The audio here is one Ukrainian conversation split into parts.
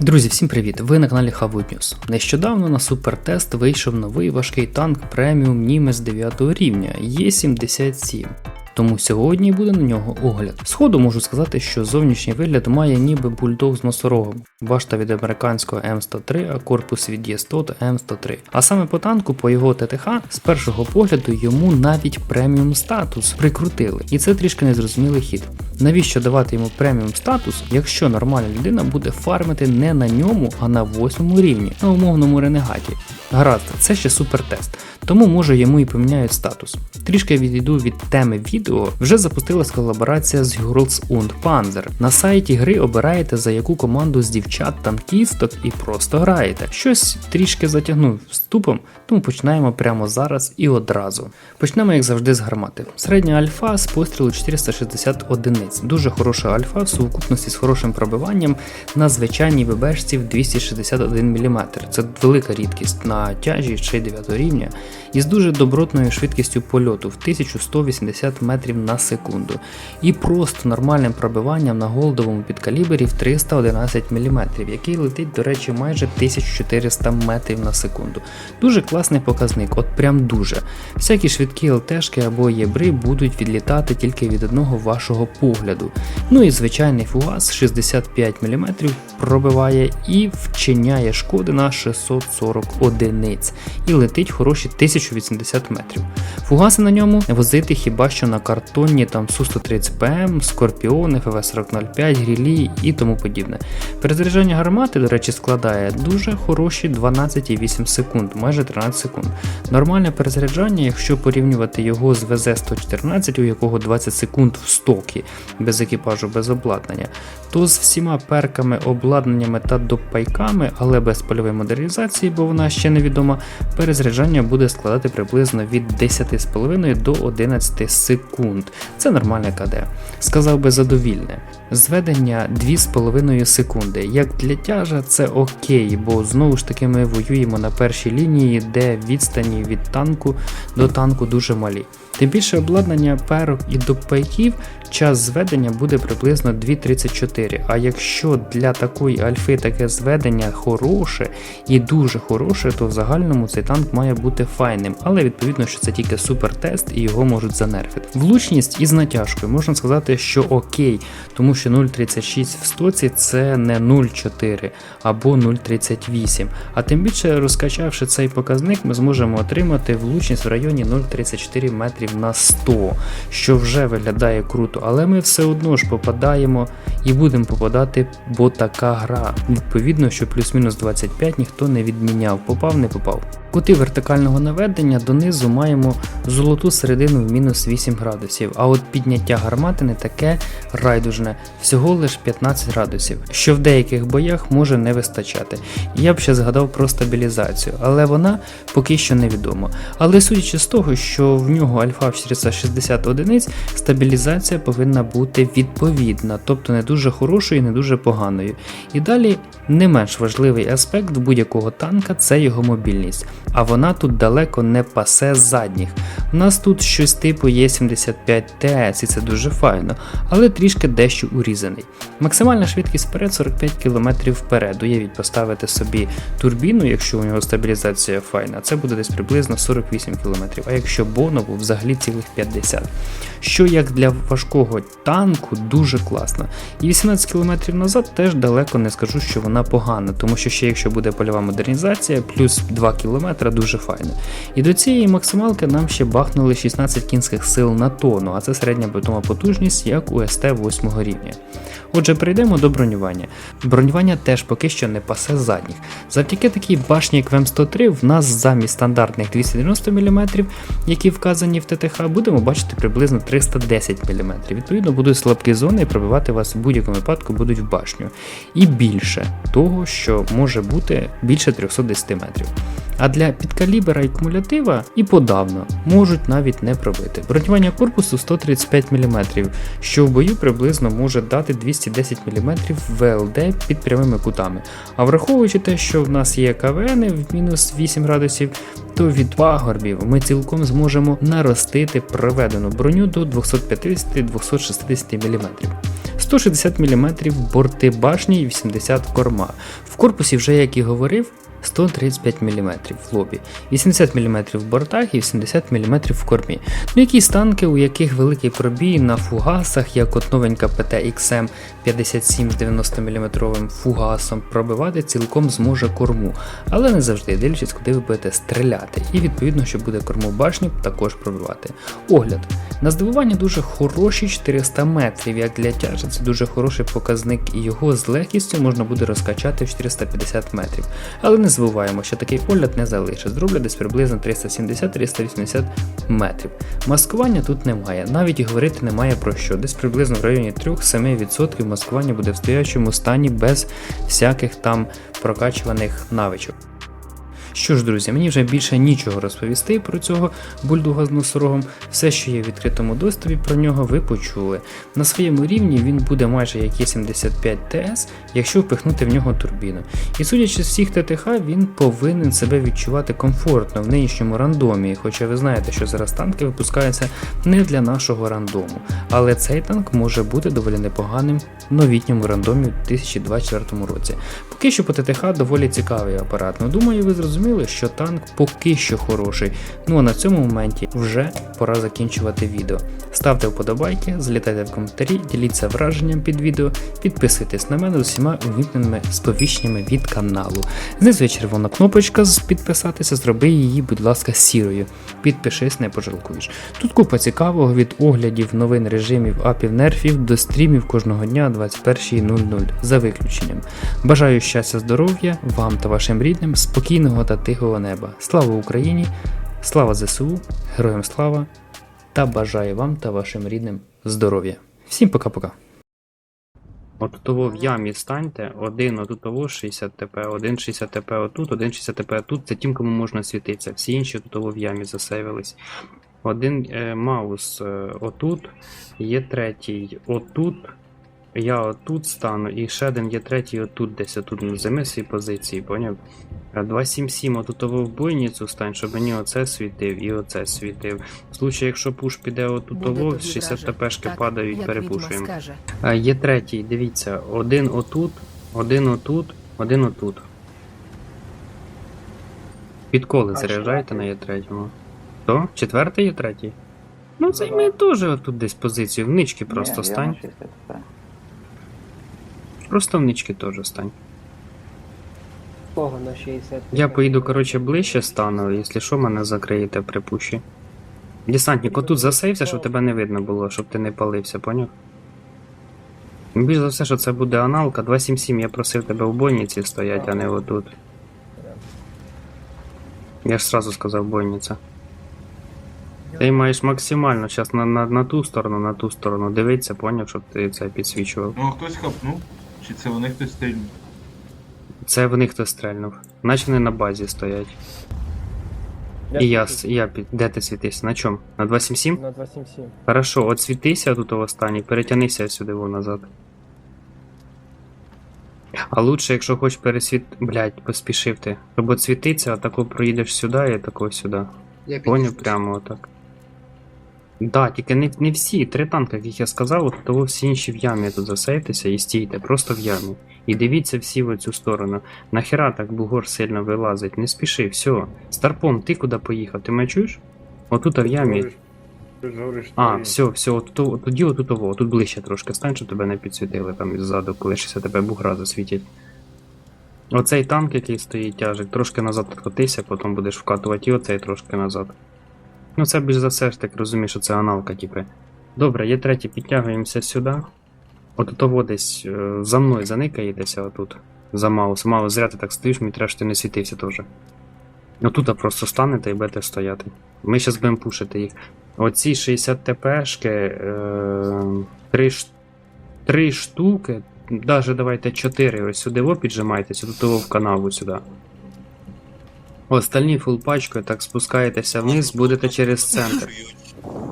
Друзі, всім привіт! Ви на каналі Хавуд News. Нещодавно на супертест вийшов новий важкий танк преміум Німець 9 рівня Є77. Тому сьогодні буде на нього огляд. Сходу можу сказати, що зовнішній вигляд має ніби бульдог з носорогом, башта від американського М103, а корпус від Є100 та М103. А саме по танку, по його ТТХ, з першого погляду йому навіть преміум статус прикрутили. І це трішки незрозумілий хід. Навіщо давати йому преміум статус, якщо нормальна людина буде фармити не на ньому, а на восьмому рівні, на умовному ренегаті? Гаразд, це ще супертест, тому може йому і поміняють статус. Трішки відійду від теми відео. Вже запустилась колаборація з Girls und Panzer. На сайті гри обираєте за яку команду з дівчат танкісток і просто граєте. Щось трішки затягнув вступом, тому починаємо прямо зараз і одразу. Почнемо, як завжди, з гармати. Середня альфа з пострілу 460 одиниць. Дуже хороша альфа в сукупності з хорошим пробиванням на звичайній ББшці в 261 мм. Це велика рідкість на тяжі ще й 9 рівня і з дуже добротною швидкістю польоту в 1180 метрів на секунду. І просто нормальним пробиванням на голдовому підкалібері в 311 мм, який летить, до речі, майже 1400 метрів на секунду. Дуже класний показник, от прям дуже. Всякі швидкі ЛТшки або єбри будуть відлітати тільки від одного вашого погляду. Ну і звичайний фугас 65 мм пробиває і вчиняє шкоди на 640 одиниць і летить хороші 1080 метрів. Фугаси на ньому возити хіба що на картонні там Су-130ПМ, Скорпіони, ФВС-4005, Грілі і тому подібне. Перезаряджання гармати, до речі, складає дуже хороші 12,8 секунд, майже 13 секунд. Нормальне перезаряджання, якщо порівнювати його з ВЗ-114, у якого 20 секунд в стокі, без екіпажу, без обладнання, то з всіма перками, обладнаннями та допайками, але без польової модернізації, бо вона ще невідома, перезаряджання буде складати приблизно від 10,5 до 11 секунд. Це нормальне КД. Сказав би задовільне. Зведення 2,5 секунди. Як для тяжа, це окей, бо знову ж таки ми воюємо на першій лінії, де відстані від танку до танку дуже малі. Тим більше обладнання перок і допайків час зведення буде приблизно 2.34. А якщо для такої альфи таке зведення хороше і дуже хороше, то в загальному цей танк має бути файним, але відповідно, що це тільки супертест і його можуть занерфити. Влучність із натяжкою можна сказати, що окей, тому що 0.36 в стоці це не 0.4 або 0.38. А тим більше розкачавши цей показник, ми зможемо отримати влучність в районі 0.34 метрів на 100, що вже виглядає круто, але ми все одно ж попадаємо і будемо попадати, бо така гра. Відповідно, що плюс-мінус 25 ніхто не відміняв, попав, не попав. Кути вертикального наведення донизу маємо золоту середину в мінус 8 градусів, а от підняття гармати не таке райдужне, всього лише 15 градусів, що в деяких боях може не вистачати. Я б ще згадав про стабілізацію, але вона поки що невідома. Але судячи з того, що в нього альфа в 460 одиниць, стабілізація повинна бути відповідна, тобто не дуже хорошою і не дуже поганою. І далі не менш важливий аспект будь-якого танка це його мобільність а вона тут далеко не пасе задніх. У нас тут щось типу Є75 ТС і це дуже файно, але трішки дещо урізаний. Максимальна швидкість вперед 45 км вперед. Уявіть, поставити собі турбіну, якщо у нього стабілізація файна, це буде десь приблизно 48 км, а якщо бонову взагалі цілих 50 що як для важкого танку дуже класно. І 18 км назад теж далеко не скажу, що вона погана, тому що ще якщо буде польова модернізація, плюс 2 км дуже файно. І до цієї максималки нам ще бахнули 16 кінських сил на тонну, а це середня битома потужність, як у СТ 8 рівня. Отже, перейдемо до бронювання. Бронювання теж поки що не пасе задніх. Завдяки такій башні, як ВМ103, в нас замість стандартних 290 мм, які вказані в ТТХ, будемо бачити приблизно 310 мм. Відповідно, будуть слабкі зони і пробивати вас в будь-якому випадку будуть в башню. І більше того, що може бути більше 310 метрів. А для підкалібера і кумулятива і подавно можуть навіть не пробити. Бронювання корпусу 135 мм, що в бою приблизно може дати 210 мм ВЛД під прямими кутами. А враховуючи те, що в нас є КВН в мінус 8 градусів, то від пагорбів ми цілком зможемо наростити проведену броню до 250-260 мм. 160 мм борти башні і 80 корма. В корпусі, вже як і говорив, 135 мм в лобі, 80 мм в бортах і 80 мм в кормі. Ну якісь танки, у яких великий пробій на фугасах, як от новенька ПТ XM 57 з 90 мм фугасом, пробивати цілком зможе корму, але не завжди, дивлячись, куди ви будете стріляти. І відповідно, що буде корму башні, також пробивати. Огляд. На здивування дуже хороші 400 метрів, як для тяжа, це дуже хороший показник, і його з легкістю можна буде розкачати в 450 метрів. Але не забуваємо, що такий огляд не залишить, зроблять десь приблизно 370-380 метрів. Маскування тут немає, навіть говорити немає про що. Десь приблизно в районі 3-7% маскування буде в стоячому стані без всяких там прокачуваних навичок. Що ж, друзі, мені вже більше нічого розповісти про цього бульдога з носорогом. Все, що є в відкритому доступі про нього, ви почули. На своєму рівні він буде майже як Е75 ТС, якщо впихнути в нього турбіну. І судячи з всіх ТТХ, він повинен себе відчувати комфортно в нинішньому рандомі. Хоча ви знаєте, що зараз танки випускаються не для нашого рандому. Але цей танк може бути доволі непоганим в новітньому рандомі у 2024 році. Поки що по ТТХ доволі цікавий апарат. Ну думаю, ви зрозуміли, що танк поки що хороший. Ну а на цьому моменті вже пора закінчувати відео. Ставте вподобайки, залітайте в коментарі, діліться враженням під відео, підписуйтесь на мене з усіма увімкненими сповіщеннями від каналу. Знизу є червона кнопочка з підписатися, зроби її, будь ласка, сірою. Підпишись, не пожалкуєш. Тут купа цікавого від оглядів, новин режимів, апів, нерфів до стрімів кожного дня 21.00 за виключенням. Бажаю щастя, здоров'я вам та вашим рідним, спокійного та тихого неба. Слава Україні! Слава ЗСУ, героям слава та бажаю вам та вашим рідним здоров'я. Всім пока-пока. От того в ямі станьте, один отут того 60 ТП, один 60 ТП отут, один 60 ТП тут, це тим, кому можна світитися. Всі інші тут того в ямі засейвились. Один е, маус е, отут, є третій отут. Я отут стану, і ще один є третій отут, десь отут займи свої позиції, поняв? А 277 отут того в бойницю стань, щоб мені оце світив і оце світив. В случаї, якщо пуш піде отут Буде 60 враже. ТПшки падають, перепушуємо. А, Є третій, дивіться, один отут, один отут, один отут. Підколи А заряджаєте на четвертий? є третьому. То? Четвертий є третій? Ну, займи теж отут десь позицію, в нички просто Ні, стань. на 60 ТП. Просто в нички теж стань. Кого на 60? Я поїду, коротше, ближче стану, якщо що, мене закриєте при пуші. Десантник, отут засейвся, щоб тебе не видно було, щоб ти не палився, поняв? Більш за все, що це буде аналка, 277 я просив тебе в бойниці стоять, а не отут. Я ж сразу сказав бойниця. Ти маєш максимально зараз на, на, на ту сторону, на ту сторону дивитися, поняв, щоб ти це підсвічував. Ну, а хтось хапнув? Чи це вони хтось стрільнув? Це в них хто стрельнув. Наче вони на базі стоять. І я, я під... Де ти світишся? На чому? На 277? На 277. Хорошо, от світися тут в останній, перетянися сюди во назад. А лучше, якщо хочеш пересвіт... Блять, поспішив ти. Щоб от світиться, а тако проїдеш сюди і тако сюди. Я Поняв прямо отак. Да, тільки не, не всі, три танки, як я сказав, от того всі інші в ямі тут засейтеся і стійте, просто в ямі. І дивіться всі в цю сторону. Нахера так бугор сильно вилазить, не спіши, все. Старпом, ти куди поїхав? Ти мене чуєш? Отут в ямі. А, все, все, от, от тоді отут того, тут ближче трошки стань, щоб тебе не підсвітили там ззаду, коли ще тебе бугра засвітять. Оцей танк, який стоїть тяжик, трошки назад відкотися, потім будеш вкатувати і оцей трошки назад. Ну це більш за все ж так розумієш, що це аналка, типу. Добре, є третій, підтягуємося сюди. От того десь е, за мною заникаєтеся отут. За маус. Маус, зря ти так стоїш, мені треба, щоб ти не світився теж. Отут просто станете і будете стояти. Ми зараз будемо пушити їх. Оці 60 ТПшки, е, 3, ш- 3 штуки, даже давайте 4 ось сюди во піджимайтеся, тут в канаву сюди. Остальні фул пачкою так спускаєтеся вниз, будете через центр.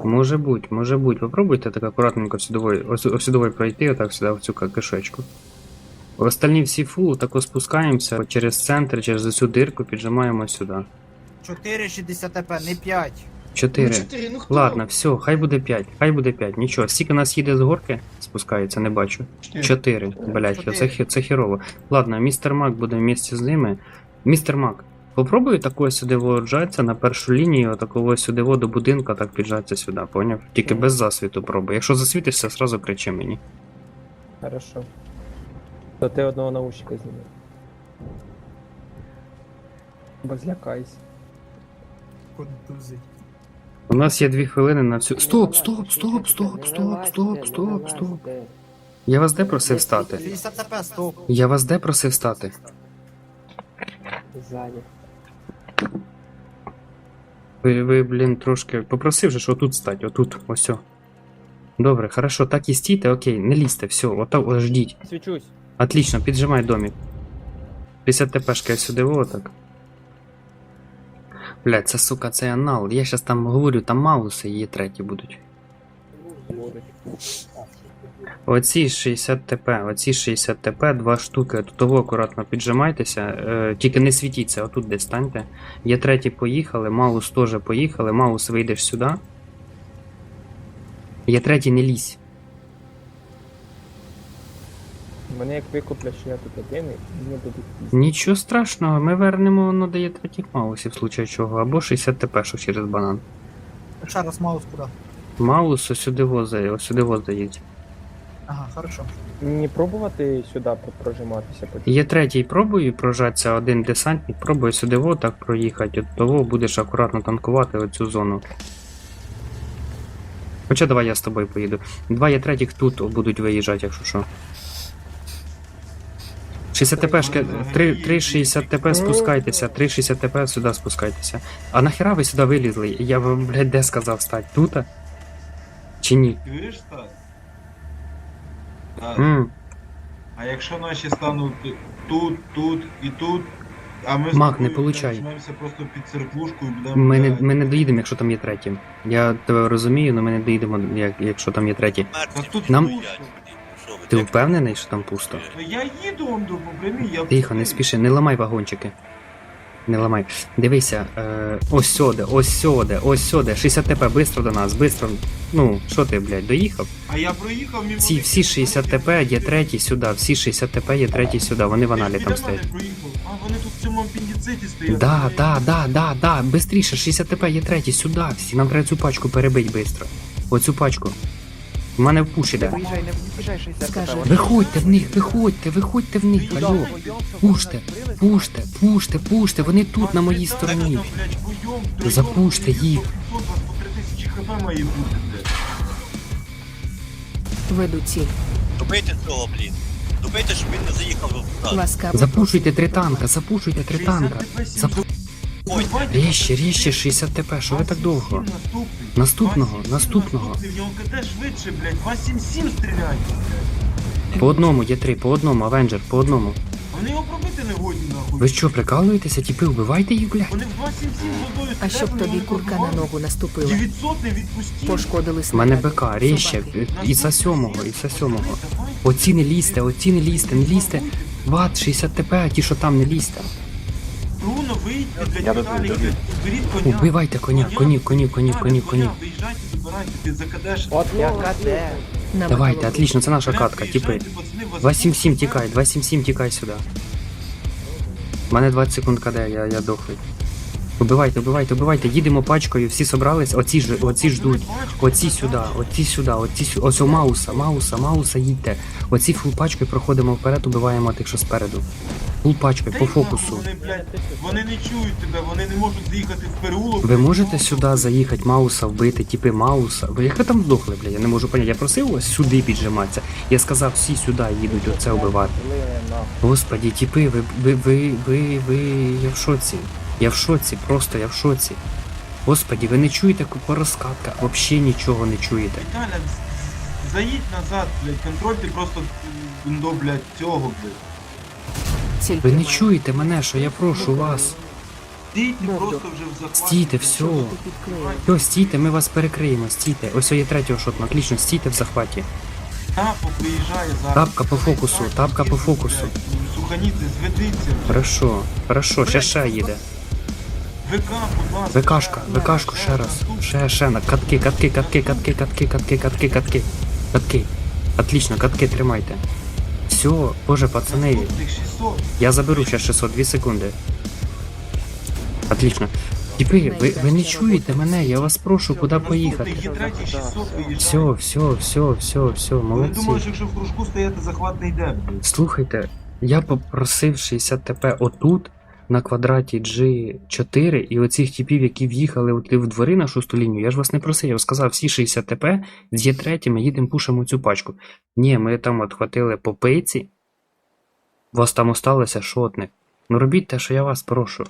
Може бути, може бути. Попробуйте так акуратненько сюдовой, сюдовой пройти, отак сюди, в цю кишечку. Остальні всі фул, так ось спускаємося через центр, через цю дирку, піджимаємо сюди. 4,60 ТП, не 5. 4. Ну, 4, ну хто? Ладно, все, хай буде 5, хай буде 5. Нічого, стільки нас їде з горки, спускається, не бачу. Чотири. Чотири. Блять, це, це хірово. Ладно, містер Мак буде вместе з ними. Містер Мак, попробуй такого сюди виїжджатися на першу лінію, такого сюди до будинка, так піджатися сюди, поняв? Тільки без засвіту пробуй. Якщо засвітишся, сразу кричи мені. Хорошо. То ти одного наушника зніми. Бо злякайся. Контузить. У нас є дві хвилини на всю. Стоп, стоп, стоп, стоп, стоп, стоп, стоп, стоп. Я вас де просив стати? 50 стоп. Я вас де просив стати? Ззаді. Ви, ви, блін, трошки попросив же, що тут стать, отут, ось. Добре, хорошо, так і стійте, окей, не лізьте, все, отак, о, ждіть. Свічусь. Отлично, піджимай домик. 50 ТПшка сюди, вот так. Блядь, це сука, це анал. Я щас там говорю, там мауси є треті будуть. Будуть. Оці 60 ТП, оці 60 ТП, два штуки. Тут того акуратно піджимайтеся, е, тільки не світіться, отут десь станьте. Є треті поїхали, Маус теж поїхали, Маус вийдеш сюди. Є третій, не лізь. Мене як викуплять, що я тут один, і мені будуть. Нічого страшного, ми вернемо, воно дає третіх маусів, в случаю чого, або 60 ТП, що через банан. Ще раз маус куди? Маус ось сюди возає, ось сюди возають. Ага, хорошо. Мені пробувати сюди прожиматися потім. Є третій, пробую прожатися, один десантник, пробує сюди во так проїхати, от того будеш акуратно танкувати оцю зону. Хоча давай я з тобою поїду. Два є третіх тут будуть виїжджати, якщо що. 60 ТПшки, 3, 360 ТП спускайтеся, 360 ТП сюди спускайтеся. А нахера ви сюди вилізли? Я вам, блядь, де сказав стать? Тут? Чи ні? Чуєш, Стас? Стас, М, А якщо наші стануть тут, тут і тут, а ми Мак, не получай. просто під церквушку і будемо. Ми не, ми не доїдемо, якщо там є третій. Я тебе розумію, але ми не доїдемо, як, якщо там є третій. Та тут Нам- пусто. Ти впевнений, що там пусто? Ну, Я їду вам до прямі, я Тихо, не спіши, не ламай вагончики. Не ламай. Дивися, е, ось сюди, ось сюди, ось сюди. 60 ТП, бистро до нас, бистро. Ну, що ти, блядь, доїхав? А я проїхав мимо. Ці всі 60 вони ТП є третій сюди, всі 60 ТП є третій сюди, вони в аналі там стоять. А вони тут в цьому апендициті стоять. Да, да, да, да, да, бистріше, 60 ТП є третій, сюди всі, нам треба цю пачку перебить бистро. Оцю пачку. У мене в пуш іде. Виїжджай, не виїжджай 60 Скажи. Виходьте в них, виходьте, виходьте в них, алло. Пуште, пуште, пуште, пуште, вони тут на моїй стороні. Запуште їх. 500, у вас по 3000 хп має бути, блядь. Веду ціль. Добийте цього, блін. Добийте, щоб він не заїхав в нас. Запушуйте три танка, запушуйте три танка. ТП, Ріще, ріще, 60 ТП, що ви так довго? наступний. Наступного, наступного. В нього КД швидше, блядь, 277 стріляють. По одному є три, по одному, Авенджер, по одному. Вони його пробити не годні, нахуй. Ви що, прикалуєтеся, тіпи, вбивайте їх, блядь? Вони в 277 з водою А щоб тобі курка на ногу наступила. 900 не відпустіть. Пошкодили У мене. БК, ріще, і за сьомого, і за сьомого. Оці не лізьте, оці не лізьте, не лізьте. Ват, 60 ТП, а ті, що там не лізьте. Бруно, вийдьте, блядь, Віталій, блядь, беріть коня. Убивайте коня, коні, коні, коні, коні, коні. Виїжджайте, забирайте, ти закадеш. От я. Нам Давайте, отлично, це наша катка, типи. виїжджайте, пацани, вас 277 тікай, 277 тікай сюди. У мене 20 секунд КД, я, я дохлий. Убивайте, убивайте, убивайте, їдемо пачкою, всі собрались, оці ж, оці ждуть. Оці сюди, оці сюди, оці сюди. Ось у Мауса, Мауса, Мауса їдьте. Оці фул пачкою проходимо вперед, убиваємо тих, що спереду. Фул по фокусу. Вони, блядь, вони не чують тебе, вони не можуть заїхати в переулок. Ви можете сюди заїхати, Мауса вбити, типи Мауса. Ви як ви там здохли, бля? Я не можу поняти. Я просив ось сюди піджиматися. Я сказав, всі сюди їдуть оце вбивати. Господі, типи, ви, ви, ви, ви, ви, я в шоці. Я в шоці, просто я в шоці. Господі, ви не чуєте по розкатках, взагалі нічого не чуєте. Віталя, заїдь назад, блядь, контрольте просто до, блядь, цього, блядь. Ви не чуєте мене, що я прошу вас. Стійте просто вже в захваті. Стійте, все. Все, стійте, ми вас перекриємо, стійте. Ось є третього шотного, отлично, стійте в захваті. Тапок виїжджає зараз. Тапка по фокусу, тапка по фокусу. Суханіти, зведіться. Хорошо, хорошо, ще ще їде. ВК, будь ласка. ВКшка, ВКшку ще раз. Ще, ще, на катки, катки, катки, катки, катки, катки, катки, катки. Катки. Отлично, катки тримайте. Все, боже, пацани, Наступних 600. Я заберу ще 600, 2 секунди. Отлично. Типи, ви, ви не чуєте мене, я вас прошу, куди поїхати. Наступних є третій 600 виїжджає. Все, все, все, все, все, Вони молодці. думають, якщо в кружку стояти, захват не йде. Слухайте, я попросив 60 ТП отут, на квадраті G4, і оцих типів, які в'їхали от в двори на шосту лінію, я ж вас не просив, я сказав, всі 60 ТП з Є3 ми їдемо пушимо цю пачку. Ні, ми там от хватили по пиці, вас там осталося шотник. Ну робіть те, що я вас прошу.